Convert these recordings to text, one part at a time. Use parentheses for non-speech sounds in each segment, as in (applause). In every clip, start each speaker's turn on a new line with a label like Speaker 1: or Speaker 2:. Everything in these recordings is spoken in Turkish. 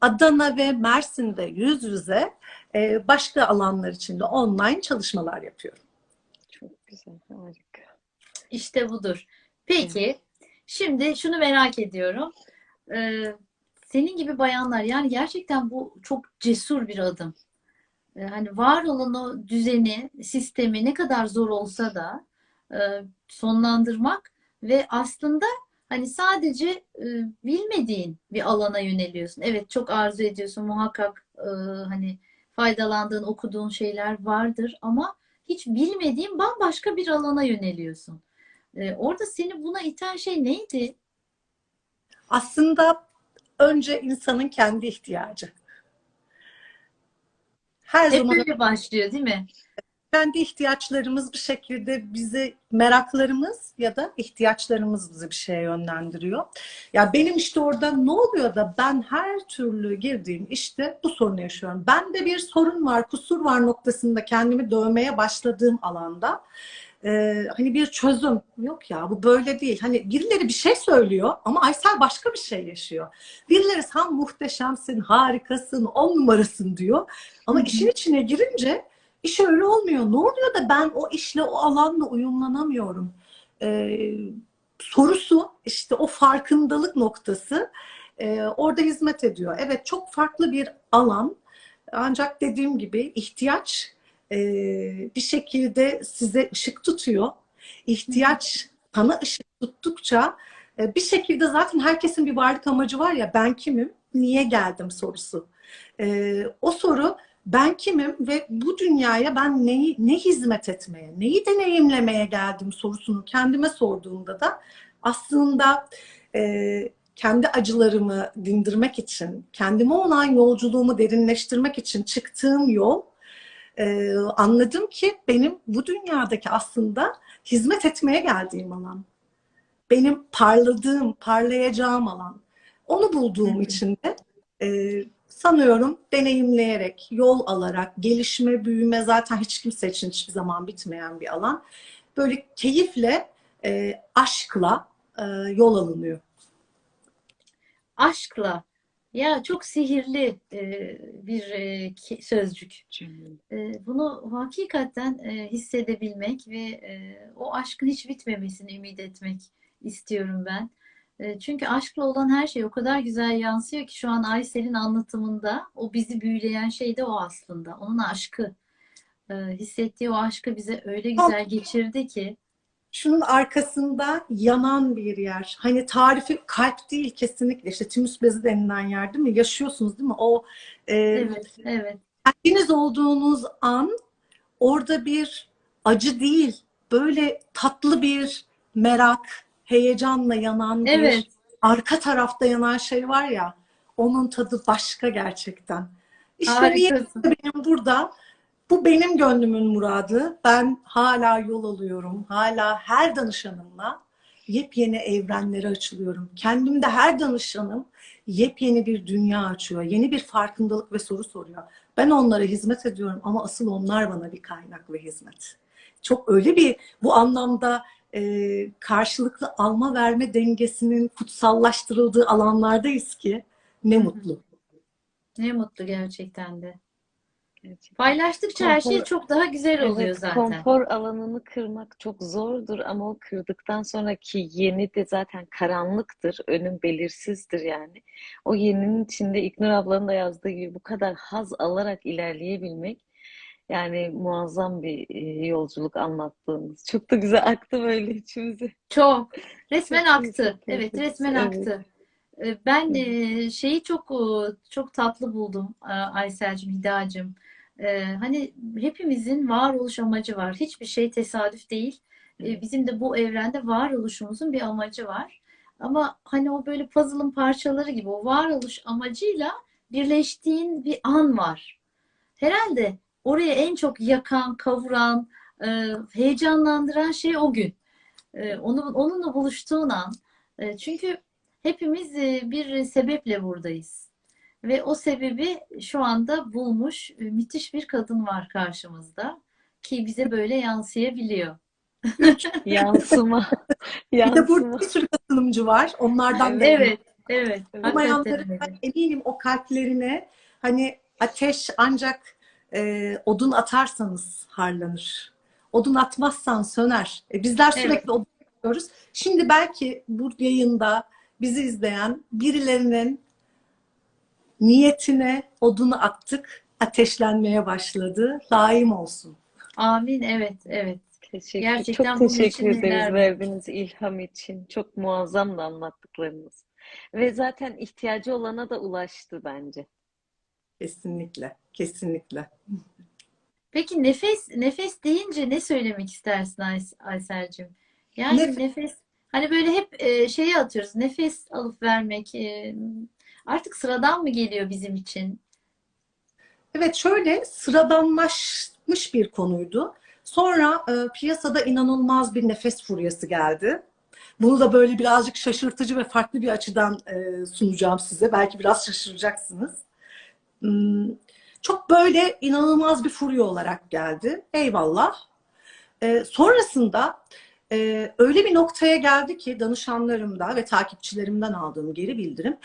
Speaker 1: Adana ve Mersin'de yüz yüze, e, başka alanlar için de online çalışmalar yapıyorum.
Speaker 2: Çok güzel, harika.
Speaker 3: İşte budur. Peki, şimdi şunu merak ediyorum. Ee, senin gibi bayanlar yani gerçekten bu çok cesur bir adım. Ee, hani var olan o düzeni, sistemi ne kadar zor olsa da e, sonlandırmak ve aslında hani sadece e, bilmediğin bir alana yöneliyorsun. Evet çok arzu ediyorsun muhakkak e, hani faydalandığın, okuduğun şeyler vardır ama hiç bilmediğin bambaşka bir alana yöneliyorsun. Ee, orada seni buna iten şey neydi?
Speaker 1: Aslında önce insanın kendi ihtiyacı. Her
Speaker 3: Hep
Speaker 1: zaman
Speaker 3: böyle başlıyor, değil mi?
Speaker 1: Kendi ihtiyaçlarımız bir şekilde bizi meraklarımız ya da ihtiyaçlarımız bizi bir şeye yönlendiriyor. Ya benim işte orada ne oluyor da ben her türlü girdiğim işte bu sorunu yaşıyorum. Bende bir sorun var, kusur var noktasında kendimi dövmeye başladığım alanda e, hani bir çözüm yok ya bu böyle değil. Hani birileri bir şey söylüyor ama Aysel başka bir şey yaşıyor. Birileri sen muhteşemsin, harikasın, on numarasın diyor. Ama işin içine girince İş öyle olmuyor. Ne oluyor da ben o işle, o alanla uyumlanamıyorum? Ee, sorusu işte o farkındalık noktası e, orada hizmet ediyor. Evet çok farklı bir alan. Ancak dediğim gibi ihtiyaç e, bir şekilde size ışık tutuyor. İhtiyaç sana ışık tuttukça e, bir şekilde zaten herkesin bir varlık amacı var ya ben kimim, niye geldim sorusu. E, o soru ben kimim ve bu dünyaya ben neyi, ne hizmet etmeye, neyi deneyimlemeye geldim sorusunu kendime sorduğumda da aslında e, kendi acılarımı dindirmek için, kendime olan yolculuğumu derinleştirmek için çıktığım yol e, anladım ki benim bu dünyadaki aslında hizmet etmeye geldiğim alan. Benim parladığım, parlayacağım alan. Onu bulduğum için de e, sanıyorum deneyimleyerek, yol alarak, gelişme, büyüme zaten hiç kimse için hiçbir zaman bitmeyen bir alan. Böyle keyifle, e, aşkla e, yol alınıyor.
Speaker 3: Aşkla. Ya çok sihirli e, bir e, ki- sözcük. E, bunu hakikaten e, hissedebilmek ve e, o aşkın hiç bitmemesini ümit etmek istiyorum ben. E, çünkü aşkla olan her şey o kadar güzel yansıyor ki şu an Aysel'in anlatımında o bizi büyüleyen şey de o aslında. Onun aşkı. E, hissettiği o aşkı bize öyle güzel geçirdi ki.
Speaker 1: Şunun arkasında yanan bir yer. Hani tarifi kalp değil kesinlikle. İşte tümüs bezi denilen yer değil mi? Yaşıyorsunuz değil mi? O e,
Speaker 3: Evet, evet.
Speaker 1: kendiniz olduğunuz an orada bir acı değil, böyle tatlı bir merak, heyecanla yanan bir
Speaker 3: Evet.
Speaker 1: arka tarafta yanan şey var ya, onun tadı başka gerçekten. İşte benim burada, bu benim gönlümün muradı. Ben hala yol alıyorum, hala her danışanımla yepyeni evrenlere açılıyorum. Kendimde her danışanım yepyeni bir dünya açıyor, yeni bir farkındalık ve soru soruyor. Ben onlara hizmet ediyorum ama asıl onlar bana bir kaynak ve hizmet. Çok öyle bir bu anlamda e, karşılıklı alma verme dengesinin kutsallaştırıldığı alanlardayız ki ne mutlu.
Speaker 3: Ne mutlu gerçekten de.
Speaker 2: Gerçekten.
Speaker 3: Paylaştıkça her şey
Speaker 2: Konfor,
Speaker 3: çok daha güzel oluyor
Speaker 2: evet,
Speaker 3: zaten.
Speaker 2: konfor alanını kırmak çok zordur ama o kırdıktan sonraki yeni de zaten karanlıktır, önün belirsizdir yani. O yeninin içinde İknur ablanın da yazdığı gibi bu kadar haz alarak ilerleyebilmek yani muazzam bir e, yolculuk anlattığınız. Çok da güzel aktı böyle içimize.
Speaker 3: Çok. Resmen
Speaker 2: Çok
Speaker 3: aktı.
Speaker 2: teşekkür
Speaker 3: Evet, resmen
Speaker 2: Evet.
Speaker 3: aktı. Ee, Ben e, şeyi çok e, çok tatlı buldum e, Aysel'cim, Hidacığım. Ee, Hani hepimizin varoluş amacı var. Hiçbir şey tesadüf değil. Bizim de bu evrende varoluşumuzun bir amacı var. Ama hani o böyle puzzle'ın parçaları gibi o varoluş amacıyla birleştiğin bir an var. Herhalde oraya en çok yakan, kavuran, e, heyecanlandıran şey o gün. E, Onu, onunla buluştuğun an. E, Çünkü hepimiz e, bir sebeple buradayız. Ve o sebebi şu anda bulmuş e, müthiş bir kadın var karşımızda ki bize böyle yansıyabiliyor.
Speaker 2: Yansıma, (laughs)
Speaker 1: Bir de burada
Speaker 2: yansıma.
Speaker 1: bir sürü katılımcı var. Onlardan da
Speaker 2: Evet.
Speaker 3: Evet, Evet.
Speaker 1: Ben
Speaker 3: öyle.
Speaker 1: eminim o kalplerine hani ateş ancak e, odun atarsanız harlanır. Odun atmazsan söner. E, bizler sürekli
Speaker 3: Evet.
Speaker 1: odun atıyoruz. Şimdi belki bu yayında bizi izleyen birilerinin niyetine odunu attık, ateşlenmeye başladı. Daim olsun.
Speaker 3: Amin. Evet. Evet.
Speaker 2: Teşekkür,
Speaker 3: Gerçekten
Speaker 2: çok teşekkür ederiz
Speaker 3: neler
Speaker 2: verdiğiniz ilham için. Çok muazzam da anlattıklarınız. Ve zaten ihtiyacı olana da ulaştı bence.
Speaker 1: Kesinlikle, kesinlikle.
Speaker 3: Peki nefes nefes deyince ne söylemek istersin Ays Aysel'cim? Yani
Speaker 1: Nef-
Speaker 3: nefes hani böyle hep e, şeye atıyoruz. Nefes alıp vermek e, artık sıradan mı geliyor bizim için?
Speaker 1: Evet şöyle sıradanlaşmış bir konuydu. Sonra e, piyasada inanılmaz bir nefes furyası geldi. Bunu da böyle birazcık şaşırtıcı ve farklı bir açıdan e, sunacağım size. Belki biraz şaşıracaksınız. Hmm, Çok böyle inanılmaz bir furya olarak geldi. Eyvallah. E, sonrasında e, öyle bir noktaya geldi ki danışanlarımda ve takipçilerimden aldığım geri bildirim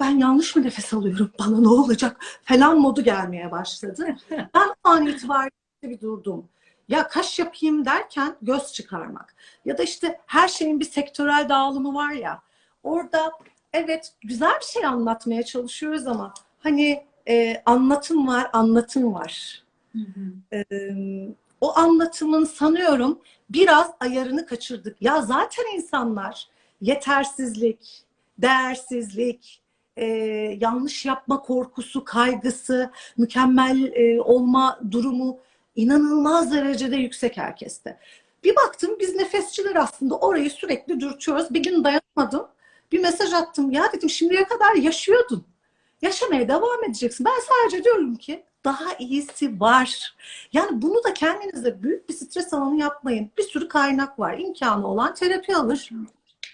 Speaker 1: ben yanlış mı nefes alıyorum? Bana ne olacak? Falan modu gelmeye başladı. (laughs) Ben an itibariyle bir durdum. Ya kaş yapayım derken göz çıkarmak. Ya da işte her şeyin bir sektörel dağılımı var ya. Orada evet güzel bir şey anlatmaya çalışıyoruz ama hani e, anlatım var, anlatım var. E, o anlatımın sanıyorum biraz ayarını kaçırdık. Ya zaten insanlar yetersizlik, değersizlik, e, yanlış yapma korkusu, kaygısı, mükemmel e, olma durumu inanılmaz derecede yüksek herkeste. Bir baktım biz nefesçiler aslında orayı sürekli dürtüyoruz. Bir gün dayanamadım. Bir mesaj attım. Ya dedim şimdiye kadar yaşıyordun. Yaşamaya devam edeceksin. Ben sadece diyorum ki daha iyisi var. Yani bunu da kendinize büyük bir stres alanı yapmayın. Bir sürü kaynak var. İmkanı olan terapi alır.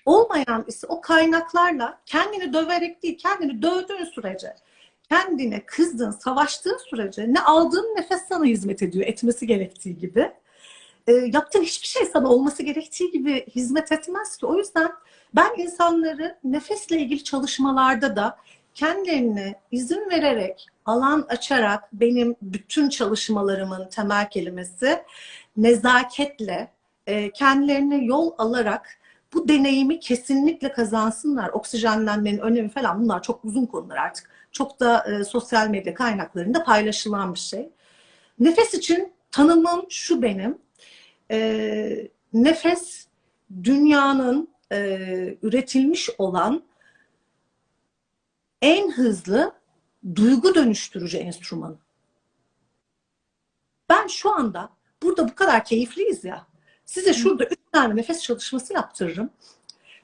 Speaker 1: Olmayan ise o kaynaklarla kendini döverek değil, kendini dövdüğün sürece, kendine kızdığın, savaştığın sürece ne aldığın nefes sana hizmet ediyor, etmesi gerektiği gibi. E, yaptığın hiçbir şey sana olması gerektiği gibi hizmet etmez ki. O yüzden ben insanları nefesle ilgili çalışmalarda da kendilerine izin vererek, alan açarak benim bütün çalışmalarımın temel kelimesi nezaketle, e, kendilerine yol alarak bu deneyimi kesinlikle kazansınlar. Oksijenlenmenin önemi falan bunlar çok uzun konular artık. Çok da e, sosyal medya kaynaklarında paylaşılan bir şey. Nefes için tanımım şu benim. E, nefes dünyanın üretilmiş olan en hızlı duygu dönüştürücü enstrümanı. Ben şu anda burada bu kadar keyifliyiz ya. Size şurada üç tane nefes çalışması yaptırırım.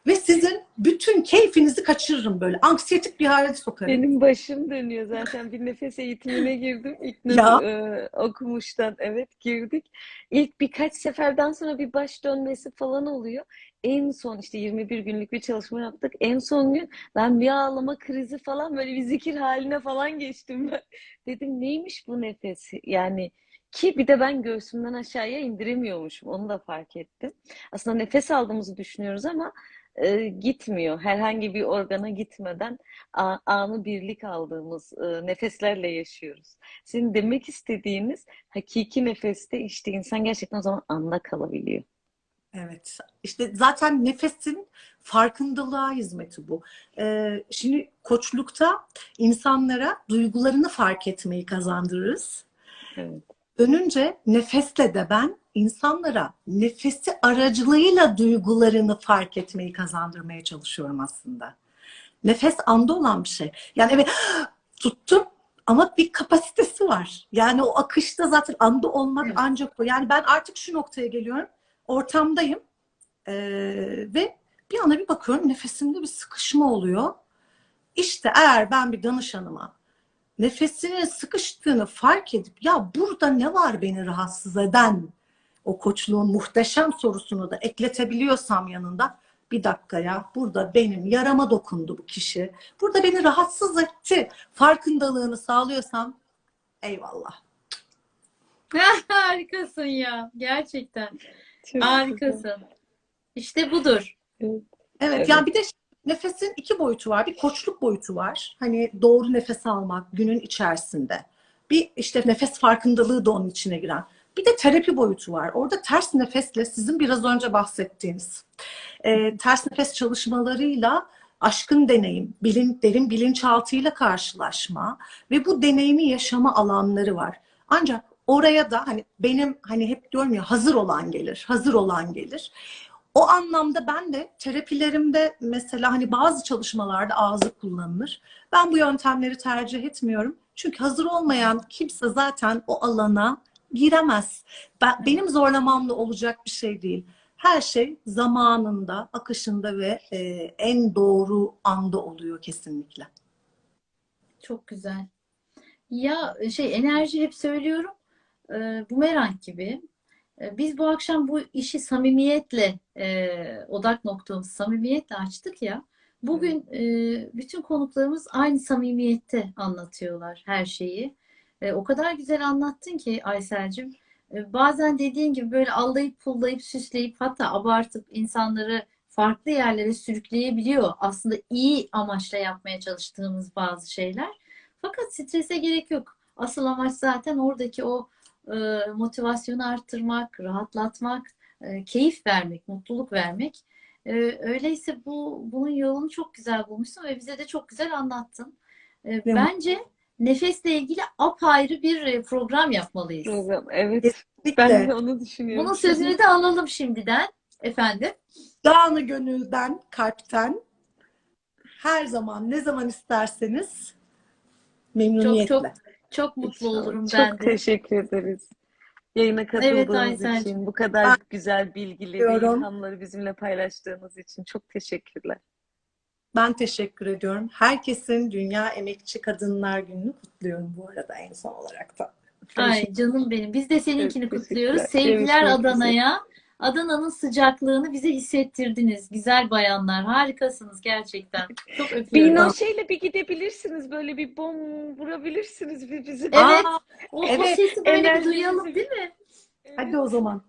Speaker 1: Ve sizin bütün keyfinizi kaçırırım böyle. Anksiyetik bir hale sokarım.
Speaker 2: Benim başım dönüyor zaten. Bir nefes eğitimine girdim. İlknur
Speaker 1: Ya.
Speaker 2: e, okumuştan. Evet girdik. İlk birkaç seferden sonra bir baş dönmesi falan oluyor. En son işte 21 günlük bir çalışma yaptık. En son gün ben bir ağlama krizi falan böyle bir zikir haline falan geçtim ben. (laughs) Dedim neymiş bu nefesi? Yani ki bir de ben göğsümden aşağıya indiremiyormuşum. Onu da fark ettim. Aslında nefes aldığımızı düşünüyoruz ama e, gitmiyor. Herhangi bir organa gitmeden a- anı birlik aldığımız e, nefeslerle yaşıyoruz. Sizin demek istediğiniz hakiki nefeste işte insan gerçekten o zaman anda kalabiliyor.
Speaker 1: Evet. İşte zaten nefesin farkındalığa hizmeti bu. Ee, şimdi koçlukta insanlara duygularını fark etmeyi kazandırırız.
Speaker 2: Evet.
Speaker 1: Dönünce nefesle de ben insanlara nefesi aracılığıyla duygularını fark etmeyi kazandırmaya çalışıyorum aslında. Nefes anda olan bir şey. Yani evet (gasps) tuttum ama bir kapasitesi var. Yani o akışta zaten anda olmak
Speaker 3: Evet.
Speaker 1: ancak o. Yani ben artık şu noktaya geliyorum. Ortamdayım ee, ve bir anda bir bakıyorum nefesimde bir sıkışma oluyor. İşte eğer ben bir danışanıma nefesinin sıkıştığını fark edip ya burada ne var beni rahatsız eden o koçluğun muhteşem sorusunu da ekletebiliyorsam yanında bir dakika ya burada benim yarama dokundu bu kişi. Burada beni rahatsız etti. Farkındalığını sağlıyorsam eyvallah. (laughs)
Speaker 3: Harikasın ya. Gerçekten.
Speaker 2: Çok güzel.
Speaker 3: Harikasın. İşte budur.
Speaker 1: Evet,
Speaker 2: Evet.
Speaker 1: yani bir de nefesin iki boyutu var. Bir koçluk boyutu var. Hani doğru nefes almak günün içerisinde. Bir işte nefes farkındalığı da onun içine giren. Bir de terapi boyutu var. Orada ters nefesle sizin biraz önce bahsettiğiniz e, ters nefes çalışmalarıyla aşkın deneyim, bilin, derin bilinçaltıyla karşılaşma ve bu deneyimi yaşama alanları var. Ancak oraya da hani benim hani hep diyorum ya hazır olan gelir, hazır olan gelir. O anlamda ben de terapilerimde mesela hani bazı çalışmalarda ağzı kullanılır. Ben bu yöntemleri tercih etmiyorum. Çünkü hazır olmayan kimse zaten o alana giremez. Ben, benim zorlamamla olacak bir şey değil. Her şey zamanında, akışında ve e, en doğru anda oluyor kesinlikle.
Speaker 3: Çok güzel. Ya şey enerji hep söylüyorum. E, bumerang gibi. E, biz bu akşam bu işi samimiyetle e, odak noktamız samimiyetle açtık ya. Bugün e, bütün konuklarımız aynı samimiyette anlatıyorlar her şeyi. E, o kadar güzel anlattın ki Aysel'cim. E, bazen dediğin gibi böyle allayıp pullayıp süsleyip hatta abartıp insanları farklı yerlere sürükleyebiliyor. Aslında iyi amaçla yapmaya çalıştığımız bazı şeyler. Fakat strese gerek yok. Asıl amaç zaten oradaki o motivasyonu arttırmak, rahatlatmak, e, keyif vermek, mutluluk vermek. E, öyleyse bu bunun yolunu çok güzel bulmuşsun ve bize de çok güzel anlattın. E,
Speaker 1: mi?
Speaker 3: bence nefesle ilgili apayrı bir e, program yapmalıyız.
Speaker 2: Program. Evet.
Speaker 1: Kesinlikle.
Speaker 2: Ben de onu düşünüyorum.
Speaker 3: Bunun sözünü de alalım şimdiden efendim.
Speaker 1: Canı gönülden, kalpten her zaman ne zaman isterseniz memnuniyetle.
Speaker 3: Çok çok mutlu
Speaker 2: İnşallah.
Speaker 3: olurum
Speaker 2: Çok
Speaker 3: ben de.
Speaker 2: teşekkür ederiz. Yayına
Speaker 3: Evet
Speaker 2: katıldığınız
Speaker 3: Aysel'cim.
Speaker 2: için, bu kadar
Speaker 1: Ben
Speaker 2: güzel bilgileri,
Speaker 1: diyorum.
Speaker 2: ilhamları bizimle paylaştığınız için çok teşekkürler.
Speaker 1: Ben teşekkür ediyorum. Herkesin Dünya Emekçi Kadınlar Günü'nü kutluyorum bu arada en son olarak da.
Speaker 3: Ay canım benim. Biz de seninkini
Speaker 2: Çok
Speaker 3: kutluyoruz. Sevgiler. Adana'ya. Adana'nın sıcaklığını bize hissettirdiniz. Güzel bayanlar. Harikasınız gerçekten. Çok
Speaker 2: Bir
Speaker 3: öpüyorum.
Speaker 2: noşeyle bir gidebilirsiniz. Böyle bir bom vurabilirsiniz bir bizi.
Speaker 3: Evet.
Speaker 1: Aa,
Speaker 3: O, o
Speaker 1: Evet,
Speaker 3: sesi böyle bir
Speaker 2: enerjinizi-
Speaker 3: duyalım değil mi?
Speaker 1: hadi o zaman.